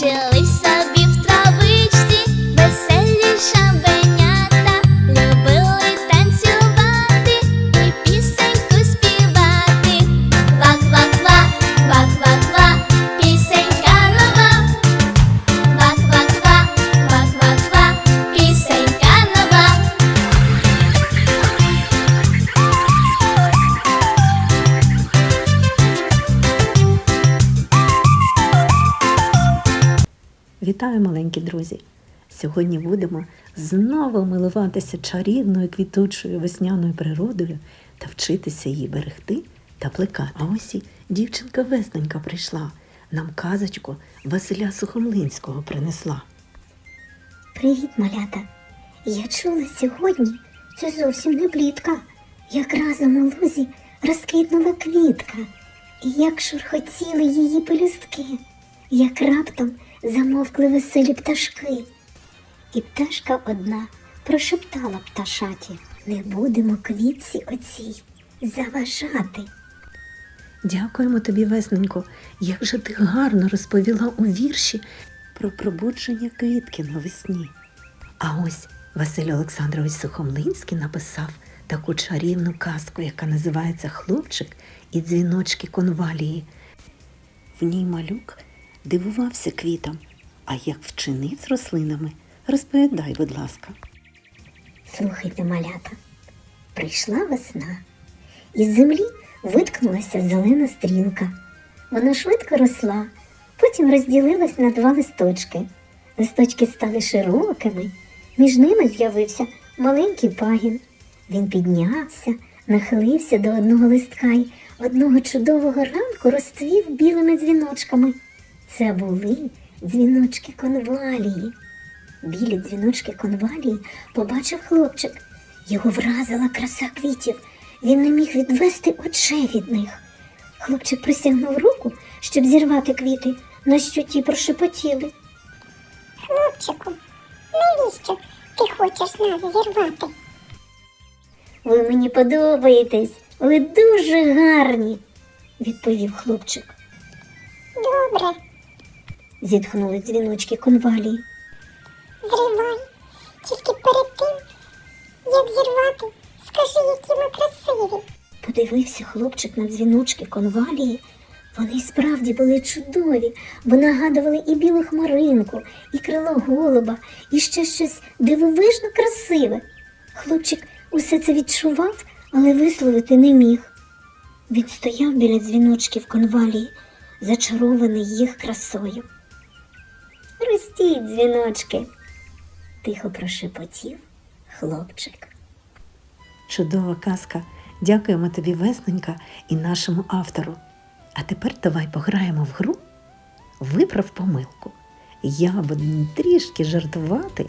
Жили собі маленькі друзі! Сьогодні будемо знову милуватися чарівною квітучою весняною природою та вчитися її берегти та плекати. А ось і дівчинка Весненька прийшла. Нам казочку Василя Сухомлинського принесла. Привіт, малята! Я чула сьогодні, це зовсім не плітка. Як разом у лузі розквітнула квітка, і як шурхотіли її пелюстки, як раптом замовкли веселі пташки. І пташка одна прошептала пташаті Не будемо квітці оцій заважати. Дякуємо тобі, Весненько, як же ти гарно розповіла у вірші про пробудження квітки навесні. А ось Василь Олександрович Сухомлинський написав таку чарівну казку, яка називається Хлопчик і дзвіночки конвалії. В ній малюк дивувався квітам, а як вчинив з рослинами, розповідай, будь ласка. Слухайте, малята, прийшла весна, із землі виткнулася зелена стрілка. Вона швидко росла, потім розділилась на два листочки. Листочки стали широкими, між ними з'явився маленький пагін. Він піднявся, нахилився до одного листка й одного чудового ранку розцвів білими дзвіночками. Це були дзвіночки конвалії. Білі дзвіночки конвалії побачив хлопчик. Його вразила краса квітів. Він не міг відвести очей від них. Хлопчик присягнув руку, щоб зірвати квіти, на що ті прошепотіли. Хлопчику, навіщо ти хочеш нас зірвати? Ви мені подобаєтесь, ви дуже гарні, відповів хлопчик. Добре, Зітхнули дзвіночки конвалії. зривай. Тільки перед тим, як зірвати, скажи, які ми красиві. Подивився хлопчик на дзвіночки конвалії. Вони справді були чудові, бо нагадували і білу хмаринку, і крило голуба, і ще щось дивовижно красиве. Хлопчик усе це відчував, але висловити не міг. Він стояв біля дзвіночків конвалії, зачарований їх красою. Ростіть, дзвіночки, тихо прошепотів хлопчик. Чудова казка. Дякуємо тобі, Весненька, і нашому автору. А тепер давай пограємо в гру Виправ помилку. Я буду трішки жартувати,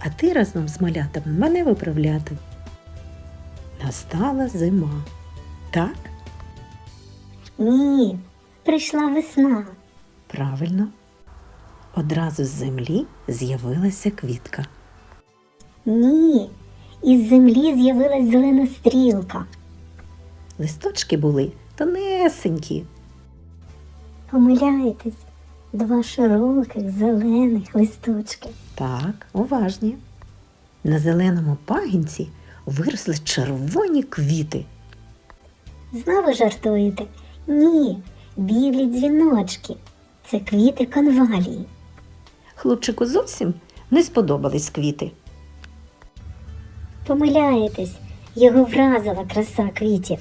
а ти разом з малятами мене виправляти. Настала зима. Так? Ні, прийшла весна. Правильно. Одразу з землі з'явилася квітка. Ні, із землі з'явилась зелена стрілка. Листочки були тонесенькі, Помиляєтесь, два широких зелених листочки. Так, уважні. На зеленому пагінці виросли червоні квіти. Знову жартуєте? Ні, білі дзвіночки. Це квіти конвалії. Хлопчику зовсім не сподобались квіти. Помиляєтесь, його вразила краса квітів.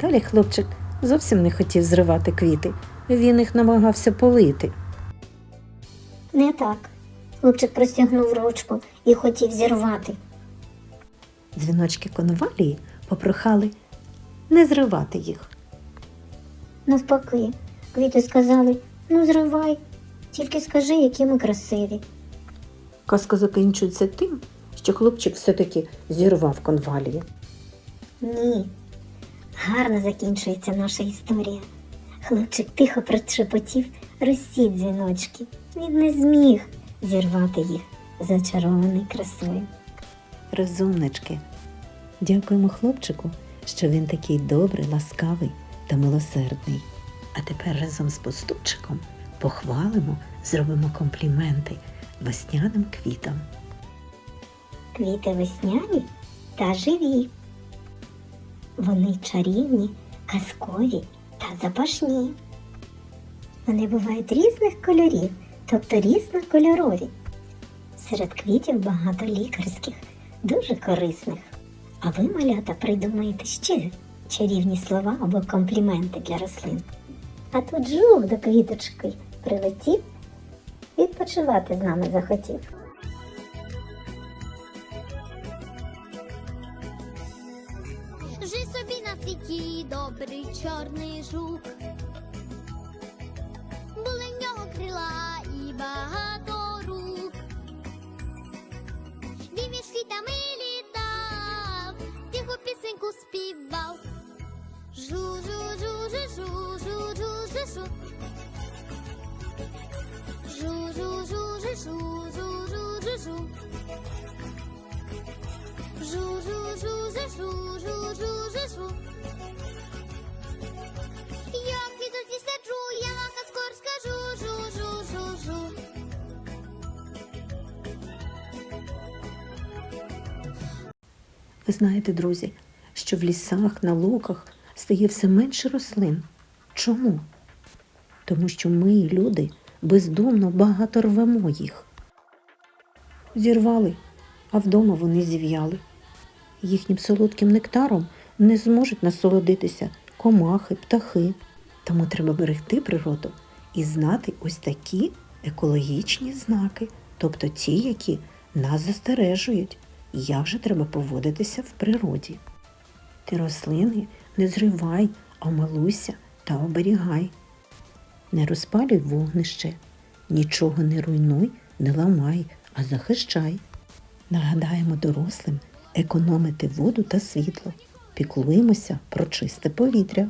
Далі хлопчик зовсім не хотів зривати квіти. Він їх намагався полити. Не так. Хлопчик простягнув ручку і хотів зірвати. Дзвіночки конвалії попрохали не зривати їх. Навпаки, квіти сказали: ну зривай, тільки скажи, які ми красиві. Казка закінчується тим, що хлопчик все-таки зірвав конвалії. Ні. Гарно закінчується наша історія. Хлопчик тихо прошепотів росі дзвіночки. Він не зміг зірвати їх, зачарований красою. Розумнички. Дякуємо хлопчику, що він такий добрий, ласкавий та милосердний. А тепер разом з поступчиком похвалимо, зробимо компліменти весняним квітам. Квіти весняні та живі. Вони чарівні, казкові та запашні. Вони бувають різних кольорів, тобто різнокольорові. Серед квітів багато лікарських, дуже корисних. А ви, малята, придумаєте ще чарівні слова або компліменти для рослин. А тут жук до квіточки прилетів, відпочивати з нами захотів. Жив собі на світі добрий чорний жук. Були в нього крила і багато рук. Він між світами літав, тиху пісеньку співав. Жу, жу, жу, жу, жу, жу. Жу, жу, жу, жу, жу, жу, жу, жу. Я в квіточці сиджу, я вам жу, жу. Ви знаєте, друзі, що в лісах, на луках стає все менше рослин. Чому? Тому що ми, люди, бездумно багато рвемо їх. Зірвали, а вдома вони зів'яли. Їхнім солодким нектаром не зможуть насолодитися комахи, птахи. Тому треба берегти природу і знати ось такі екологічні знаки, тобто ті, які нас застережують, як же треба поводитися в природі. Ти рослини не зривай, а малуйся та оберігай. Не розпалюй вогнище, нічого не руйнуй, не ламай, а захищай. Нагадаємо дорослим економити воду та світло, піклуємося про чисте повітря.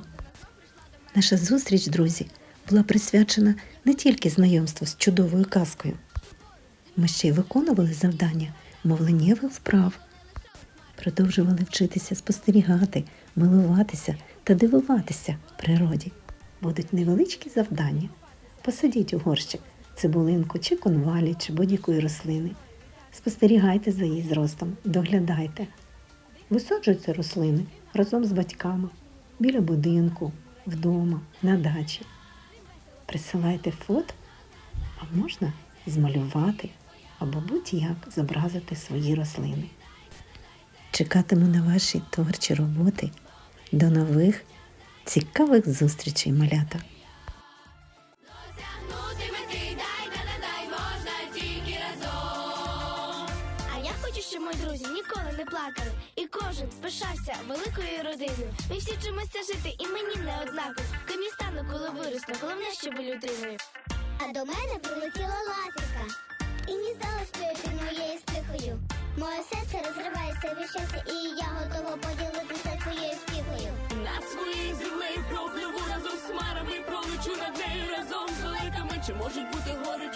Наша зустріч, друзі, була присвячена не тільки знайомству з чудовою казкою. Ми ще й виконували завдання мовленнєвих вправ, продовжували вчитися спостерігати, милуватися та дивуватися природі. Будуть невеличкі завдання. Посадіть у горщик цибулинку чи конвалі, чи будь-якої рослини. Спостерігайте за її зростом, доглядайте. Висаджуйте рослини разом з батьками біля будинку, вдома, на дачі. Присилайте фото, а можна змалювати або будь-як зобразити свої рослини. Чекатиму на ваші творчі роботи. До нових цікавих зустрічей, малята! Щоб мої друзі ніколи не плакали, і кожен спишався великою родиною. Ми всі вчимося жити, і мені не однаково. Ким я стану, коли виросту, головне, щоб людиною. А до мене прилетіла ластівка. І не знала, що я під моєю стихою. Моє серце розривається від і я готова поділитися своєю спіхою. Над своєю землею пропливу разом з хмарами, пролечу над нею разом з великами. Чи можуть бути гори